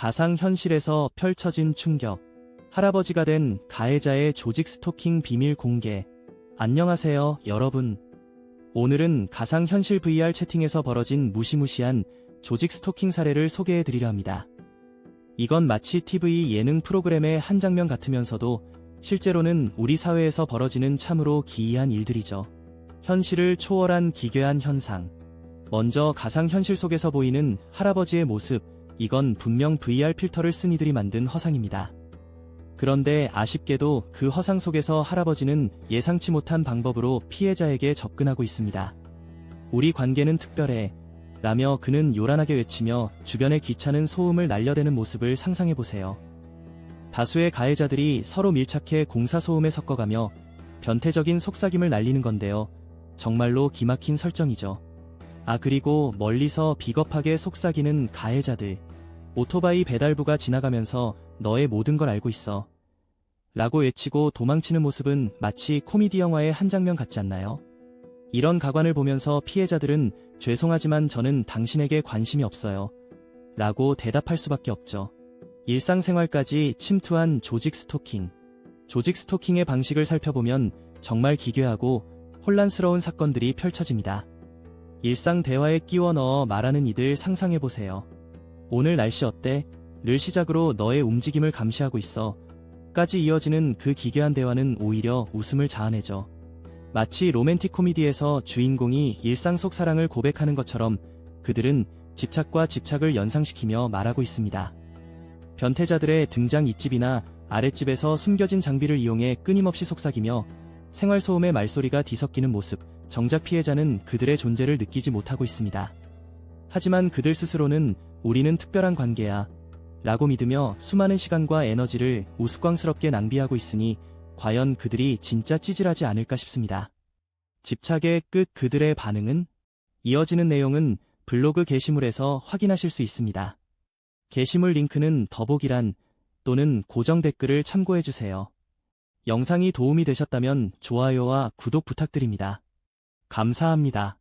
가상현실에서 펼쳐진 충격. 할아버지가 된 가해자의 조직 스토킹 비밀 공개. 안녕하세요, 여러분. 오늘은 가상현실 VR 채팅에서 벌어진 무시무시한 조직 스토킹 사례를 소개해 드리려 합니다. 이건 마치 TV 예능 프로그램의 한 장면 같으면서도 실제로는 우리 사회에서 벌어지는 참으로 기이한 일들이죠. 현실을 초월한 기괴한 현상. 먼저 가상현실 속에서 보이는 할아버지의 모습, 이건 분명 VR 필터를 쓴 이들이 만든 허상입니다. 그런데 아쉽게도 그 허상 속에서 할아버지는 예상치 못한 방법으로 피해자에게 접근하고 있습니다. 우리 관계는 특별해. 라며 그는 요란하게 외치며 주변의 귀찮은 소음을 날려대는 모습을 상상해보세요. 다수의 가해자들이 서로 밀착해 공사 소음에 섞어가며 변태적인 속삭임을 날리는 건데요. 정말로 기막힌 설정이죠. 아 그리고 멀리서 비겁하게 속삭이는 가해자들. 오토바이 배달부가 지나가면서 너의 모든 걸 알고 있어. 라고 외치고 도망치는 모습은 마치 코미디 영화의 한 장면 같지 않나요? 이런 가관을 보면서 피해자들은 죄송하지만 저는 당신에게 관심이 없어요. 라고 대답할 수밖에 없죠. 일상생활까지 침투한 조직 스토킹. 조직 스토킹의 방식을 살펴보면 정말 기괴하고 혼란스러운 사건들이 펼쳐집니다. 일상 대화에 끼워 넣어 말하는 이들 상상해보세요. 오늘 날씨 어때? 를 시작으로 너의 움직임을 감시하고 있어. 까지 이어지는 그 기괴한 대화는 오히려 웃음을 자아내죠. 마치 로맨틱 코미디에서 주인공이 일상 속 사랑을 고백하는 것처럼 그들은 집착과 집착을 연상시키며 말하고 있습니다. 변태자들의 등장 윗집이나 아랫집에서 숨겨진 장비를 이용해 끊임없이 속삭이며 생활소음의 말소리가 뒤섞이는 모습, 정작 피해자는 그들의 존재를 느끼지 못하고 있습니다. 하지만 그들 스스로는 우리는 특별한 관계야. 라고 믿으며 수많은 시간과 에너지를 우스꽝스럽게 낭비하고 있으니 과연 그들이 진짜 찌질하지 않을까 싶습니다. 집착의 끝 그들의 반응은? 이어지는 내용은 블로그 게시물에서 확인하실 수 있습니다. 게시물 링크는 더보기란 또는 고정 댓글을 참고해주세요. 영상이 도움이 되셨다면 좋아요와 구독 부탁드립니다. 감사합니다.